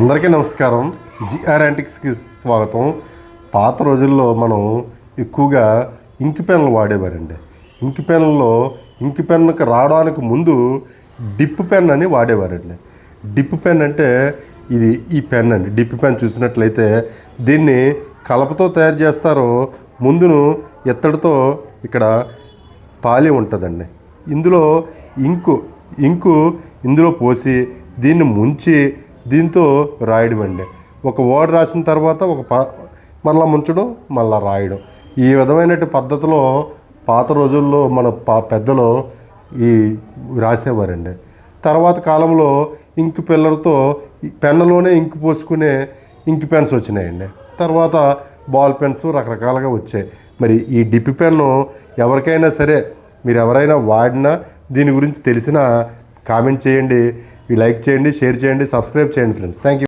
అందరికీ నమస్కారం. జిఆర్ యాంటిక్స్కి స్వాగతం. పాత రోజుల్లో మనం ఎక్కువగా ఇంక్ పెన్లు వాడేవారండి. ఇంక్ పెన్లలో ఇంక్ పెన్కి రావడానికి ముందు డిప్ పెన్ అని వాడేవారండి. డిప్ పెన్ అంటే ఇది ఈ పెన్ అండి. డిప్ పెన్ చూసినట్లయితే దీన్ని కలపతో తయారు చేస్తారు ముందును ఎత్తడితో ఇక్కడ పాలి ఉంటుందండి. ఇందులో ఇంకు ఇంకు ఇందులో పోసి దీన్ని ముంచి దీంతో రాయడం అండి. ఒక వర్డ్ రాసిన తర్వాత ఒక ప మళ్ళా ముంచడం మళ్ళా రాయడం. ఈ విధమైన పద్ధతిలో పాత రోజుల్లో మన పా పెద్దలు ఈ రాసేవారండి. తర్వాత కాలంలో ఇంక్ పిల్లలతో పెన్నులోనే ఇంకు పోసుకునే ఇంక్ పెన్స్ వచ్చినాయండి. తర్వాత బాల్ పెన్స్ రకరకాలుగా వచ్చాయి. మరి ఈ డిప్ పెన్ను ఎవరికైనా సరే మీరు ఎవరైనా వాడినా దీని గురించి తెలిసినా కామెంట్ చేయండి లైక్ చేయండి షేర్ చేయండి సబ్స్క్రైబ్ చేయండి ఫ్రెండ్స్ థ్యాంక్ యూ